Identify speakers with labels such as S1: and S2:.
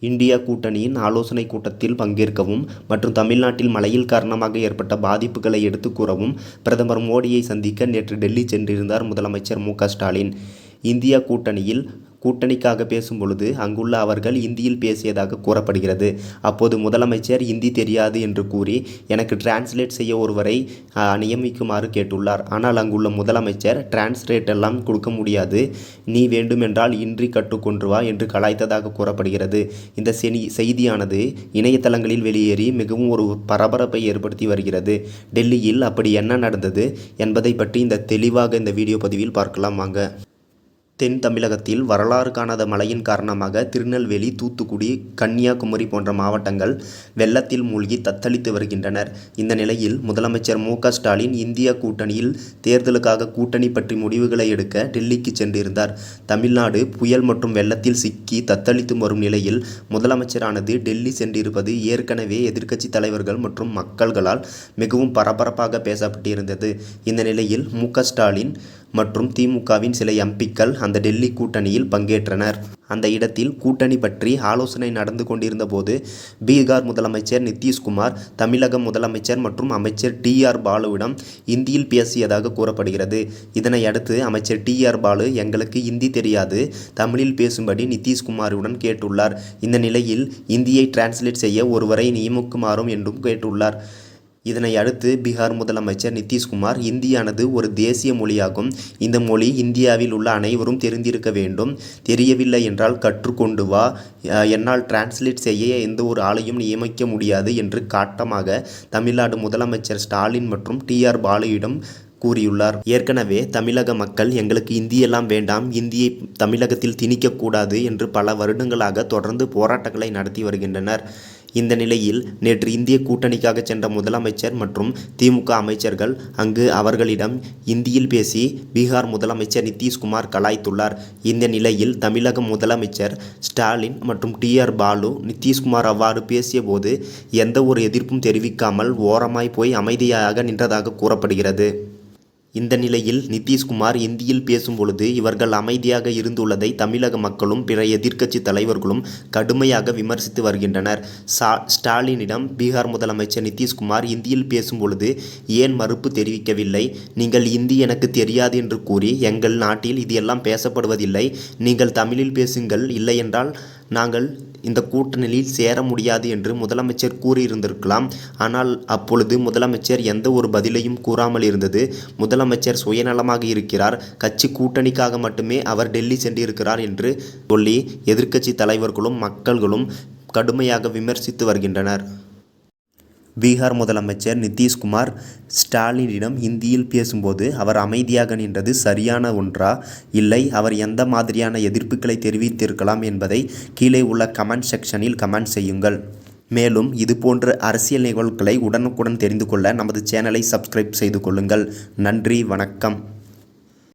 S1: India கூட்டணியின் ஆலோசனை கூட்டத்தில் பங்கேற்கவும் மற்றும் தமிழ்நாட்டில் மழையில் காரணமாக ஏற்பட்ட பாதிப்புகளை எடுத்துக் கூறவும் பிரதமர் மோடியை சந்திக்க நேற்று டெல்லி சென்றிருந்தார் முதலமைச்சர் மு க ஸ்டாலின். இந்தியா கூட்டணியில் கூட்டணிக்காக பேசும்பொழுது அங்குள்ள அவர்கள் இந்தியில் பேசியதாக கூறப்படுகிறது. அப்போது முதலமைச்சர் இந்தி தெரியாது என்று கூறி எனக்கு டிரான்ஸ்லேட் செய்ய ஒருவரை நியமிக்குமாறு கேட்டுள்ளார். ஆனால் அங்குள்ள முதலமைச்சர் டிரான்ஸ்லேட் எல்லாம் கொடுக்க முடியாது நீ வேண்டுமென்றால் இன்றி கற்றுக்கொண்டு வா என்று கலாய்த்ததாக கூறப்படுகிறது. இந்த செனி செய்தியானது இணையதளங்களில் வெளியேறி மிகவும் ஒரு பரபரப்பை ஏற்படுத்தி வருகிறது. டெல்லியில் அப்படி என்ன நடந்தது என்பதை பற்றி இந்த தெளிவாக இந்த வீடியோ பதிவில் பார்க்கலாம் வாங்க. தென் தமிழகத்தில் வரலாறு காணாத மழையின் காரணமாக திருநெல்வேலி தூத்துக்குடி கன்னியாகுமரி போன்ற மாவட்டங்கள் வெள்ளத்தில் மூழ்கி தத்தளித்து வருகின்றனர். இந்த நிலையில் முதலமைச்சர் மு ஸ்டாலின் இந்தியா கூட்டணியில் தேர்தலுக்காக கூட்டணி பற்றி முடிவுகளை எடுக்க டெல்லிக்கு சென்றிருந்தார். தமிழ்நாடு புயல் மற்றும் வெள்ளத்தில் சிக்கி தத்தளித்து வரும் நிலையில் முதலமைச்சரானது டெல்லி சென்றிருப்பது ஏற்கனவே எதிர்க்கட்சி தலைவர்கள் மற்றும் மக்கள்களால் மிகவும் பரபரப்பாக பேசப்பட்டிருந்தது. இந்த நிலையில் மு ஸ்டாலின் மற்றும் திமுகவின் சில எம்பிக்கள் அந்த டெல்லி கூட்டணியில் பங்கேற்றனர். அந்த இடத்தில் கூட்டணி பற்றி ஆலோசனை நடந்து கொண்டிருந்த போது பீகார் முதலமைச்சர் நிதிஷ்குமார் தமிழக முதலமைச்சர் மற்றும் அமைச்சர் டி. ஆர். பாலுவிடம் இந்தியில் பேசியதாக கூறப்படுகிறது. இதனை அடுத்து அமைச்சர் டி. ஆர். பாலு எங்களுக்கு இந்தி தெரியாது தமிழில் பேசும்படி நிதிஷ்குமாருடன் கேட்டுள்ளார். இந்த நிலையில் இந்தியை டிரான்ஸ்லேட் செய்ய ஒருவரை நியமிக்குமாறும் என்றும் கேட்டுள்ளார். இதனை அடுத்து பீகார் முதலமைச்சர் நிதிஷ்குமார் இந்தியானது ஒரு தேசிய மொழியாகும். இந்த மொழி இந்தியாவில் உள்ள அனைவரும் தெரிந்திருக்க வேண்டும். தெரியவில்லை என்றால் கற்றுக்கொண்டு வா என்னால் டிரான்ஸ்லேட் செய்ய எந்த ஒரு ஆளையும் நியமிக்க முடியாது என்று காட்டமாக தமிழ்நாடு முதலமைச்சர் ஸ்டாலின் மற்றும் டி. ஆர். பாலுவிடம் கூறியுள்ளார். ஏற்கனவே தமிழக மக்கள் எங்களுக்கு இந்தியெல்லாம் வேண்டாம் இந்தியை தமிழகத்தில் திணிக்கக்கூடாது என்று பல வருடங்களாக தொடர்ந்து போராட்டங்களை நடத்தி வருகின்றனர். இந்த நிலையில் நேற்று இந்திய கூட்டணிக்காக சென்ற முதலமைச்சர் மற்றும் திமுக அமைச்சர்கள் அங்கு அவர்களிடம் இந்தியில் பேசி பீகார் முதலமைச்சர் நிதிஷ்குமார் கலாய்த்துள்ளார். இந்த நிலையில் தமிழக முதலமைச்சர் ஸ்டாலின் மற்றும் டி. ஆர். பாலு நிதிஷ்குமார் அவ்வாறு பேசிய போது எந்த ஒரு எதிர்ப்பும் தெரிவிக்காமல் ஓரமாய் போய் அமைதியாக நின்றதாக கூறப்படுகிறது. இந்த நிலையில் நிதிஷ்குமார் இந்தியில் பேசும்பொழுது இவர்கள் அமைதியாக இருந்துள்ளதை தமிழக மக்களும் பிற எதிர்க்கட்சி தலைவர்களும் கடுமையாக விமர்சித்து வருகின்றனர். ஸ்டாலினிடம் பீகார் முதலமைச்சர் நிதிஷ்குமார் இந்தியில் பேசும்பொழுது ஏன் மறுப்பு தெரிவிக்கவில்லை. நீங்கள் இந்தி எனக்கு தெரியாது என்று கூறி எங்கள் நாட்டில் இது எல்லாம் பேசப்படுவதில்லை. நீங்கள் தமிழில் பேசுங்கள் இல்லையென்றால் நாங்கள் இந்த கூட்டணியில் சேர முடியாது என்று முதலமைச்சர் கூறியிருந்திருக்கலாம். ஆனால் அப்பொழுது முதலமைச்சர் எந்த ஒரு பதிலையும் கூறாமல் இருந்தது. முதலமைச்சர் சுயநலமாக இருக்கிறார். கட்சி கூட்டணிக்காக மட்டுமே அவர் டெல்லி சென்றிருக்கிறார் என்று சொல்லி எதிர்க்கட்சி தலைவர்களும் மக்கள்களும் கடுமையாக விமர்சித்து வருகின்றனர். பீகார் முதலமைச்சர் நிதிஷ்குமார் ஸ்டாலினிடம் ஹிந்தியில் பேசும்போது அவர் அமைதியாக நின்றது சரியான ஒன்றா இல்லை அவர் எந்த மாதிரியான எதிர்ப்புகளை தெரிவித்திருக்கலாம் என்பதை கீழே உள்ள கமெண்ட் செக்ஷனில் கமெண்ட் செய்யுங்கள். மேலும் இதுபோன்ற அரசியல் நிகழ்வுகளை உடனுக்குடன் தெரிந்து கொள்ள நமது சேனலை சப்ஸ்கிரைப் செய்து கொள்ளுங்கள். நன்றி வணக்கம்.